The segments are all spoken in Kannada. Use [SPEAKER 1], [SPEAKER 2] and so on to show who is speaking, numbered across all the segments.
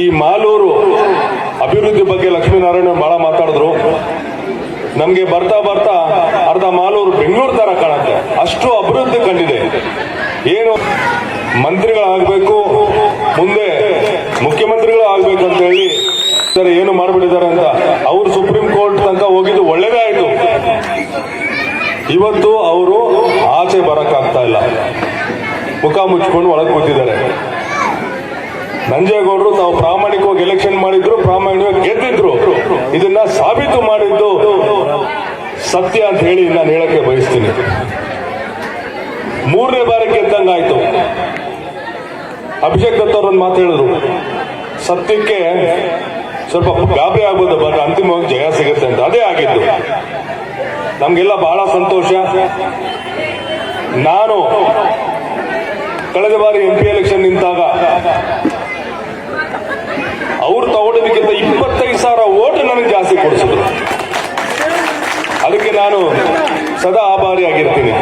[SPEAKER 1] ಈ ಮಾಲೂರು ಅಭಿವೃದ್ಧಿ ಬಗ್ಗೆ ಲಕ್ಷ್ಮೀನಾರಾಯಣ ಬಹಳ ಮಾತಾಡಿದ್ರು. ನಮ್ಗೆ ಬರ್ತಾ ಬರ್ತಾ ಅರ್ಧ ಮಾಲೂರು ಬೆಂಗಳೂರು ತರ ಕಾಣುತ್ತೆ. ಅಷ್ಟು ಅಭಿವೃದ್ಧಿ ಕಂಡಿದೆ. ಏನು ಮಂತ್ರಿಗಳಾಗಬೇಕು, ಮುಂದೆ ಮುಖ್ಯಮಂತ್ರಿಗಳು ಆಗ್ಬೇಕು ಅಂತ ಹೇಳಿ ಸರ್ ಏನು ಮಾಡ್ಬಿಟ್ಟಿದ್ದಾರೆ ಅಂತ ಅವರು ಸುಪ್ರೀಂ ಕೋರ್ಟ್ ತನಕ ಹೋಗಿದ್ದು ಒಳ್ಳೇದೇ ಆಯ್ತು. ಇವತ್ತು ಅವರು ಆಚೆ ಬರಕ್ಕಾಗ್ತಾ ಇಲ್ಲ. ಮುಖ ಮುಚ್ಕೊಂಡು ಒಳಗೆ ಕೂತಿದ್ದಾರೆ. ನಂಜೇಗೌಡರು ತಾವು ಪ್ರಾಮಾಣಿಕವಾಗಿ ಎಲೆಕ್ಷನ್ ಮಾಡಿದ್ರು, ಪ್ರಾಮಾಣಿಕವಾಗಿ ಗೆದ್ದಿದ್ರು. ಇದನ್ನ ಸಾಬೀತು ಮಾಡಿದ್ದು ಸತ್ಯ ಅಂತ ಹೇಳಿ ನಾನು ಹೇಳಕ್ಕೆ ಬಯಸ್ತೀನಿ. ಮೂರನೇ ಬಾರಿ ಗೆದ್ದಂಗಾಯ್ತು. ಅಭಿಷೇಕ್ ದತ್ ಅವ್ರನ್ನ ಮಾತು ಹೇಳಿದ್ರು. ಸತ್ಯಕ್ಕೆ ಸ್ವಲ್ಪ ಗಾಬರಿ ಆಗ್ಬೋದು ಬಟ್ ಅಂತಿಮವಾಗಿ ಜಯ ಸಿಗುತ್ತೆ ಅಂತ. ಅದೇ ಆಗಿದ್ದು. ನಮ್ಗೆಲ್ಲ ಬಹಳ ಸಂತೋಷ. ನಾನು ಕಳೆದ ಬಾರಿ ಎಂ ಪಿ ಎಲೆಕ್ಷನ್ ನಿಂತಾಗ ನಾನು ಸದಾ ಆಭಾರಿಯಾಗಿರ್ತೀನಿ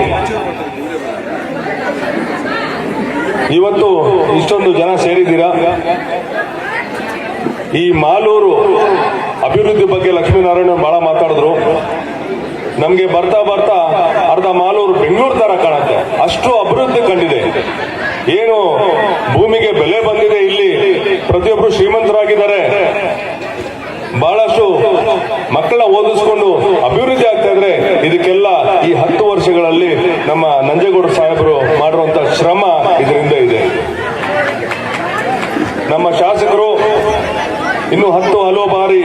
[SPEAKER 1] ಇವತ್ತು ಇಷ್ಟೊಂದು ಜನ ಸೇರಿದ್ದೀರಾ? ಈ ಮಾಲೂರು ಅಭಿವೃದ್ಧಿ ಬಗ್ಗೆ ಲಕ್ಷ್ಮೀನಾರಾಯಣ ಬಹಳ ಮಾತಾಡಿದ್ರು. ನಮ್ಗೆ ಬರ್ತಾ ಬರ್ತಾ ಅರ್ಧ ಮಾಲೂರು ಬೆಂಗಳೂರು ತರ ಕಾಣುತ್ತೆ. ಅಷ್ಟು ಅಭಿವೃದ್ಧಿ ಕಂಡಿದೆ. ಏನು ಭೂಮಿಗೆ ಬೆಲೆ ಬಂದಿದೆ ಇಲ್ಲಿ. ಪ್ರತಿಯೊಬ್ಬರು ಶ್ರೀಮಂತರಾಗಿದ್ದಾರೆ. ಬಹಳಷ್ಟು ಮಕ್ಕಳ ಓದಿಸ್ಕೊಂಡು ಅಭಿವೃದ್ಧಿ ಇದಕ್ಕೆಲ್ಲ ಈ ಹತ್ತು ವರ್ಷಗಳಲ್ಲಿ ನಮ್ಮ ನಂಜೇಗೌಡ ಸಾಹೇಬರು ಮಾಡಿರುವಂತ ಶ್ರಮ ಇದರಿಂದ ಇದೆ. ನಮ್ಮ ಶಾಸಕರು ಇನ್ನು ಹತ್ತು ಹಲವು ಬಾರಿ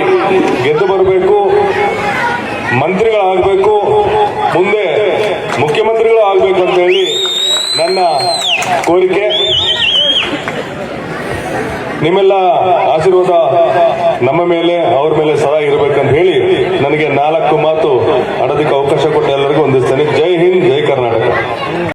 [SPEAKER 1] ಗೆದ್ದು ಬರಬೇಕು, ಮಂತ್ರಿಗಳಾಗಬೇಕು, ಮುಂದೆ ಮುಖ್ಯಮಂತ್ರಿಗಳು ಆಗಬೇಕು ಅಂತ ಹೇಳಿ ನನ್ನ ಕೋರಿಕೆ. ನಿಮ್ಮೆಲ್ಲ ಆಶೀರ್ವಾದ ನಮ್ಮ ಮೇಲೆ, ಅವ್ರ ಮೇಲೆ ಸದಾ ಇರಬೇಕಂತ ಹೇಳಿ ನನಗೆ ನಾಲ್ಕು ಮಾತು ಬರೋದಕ್ಕೆ ಅವಕಾಶ ಕೊಟ್ಟ ಎಲ್ಲರಿಗೂ ಒಂದಿಸ್ತೀನಿ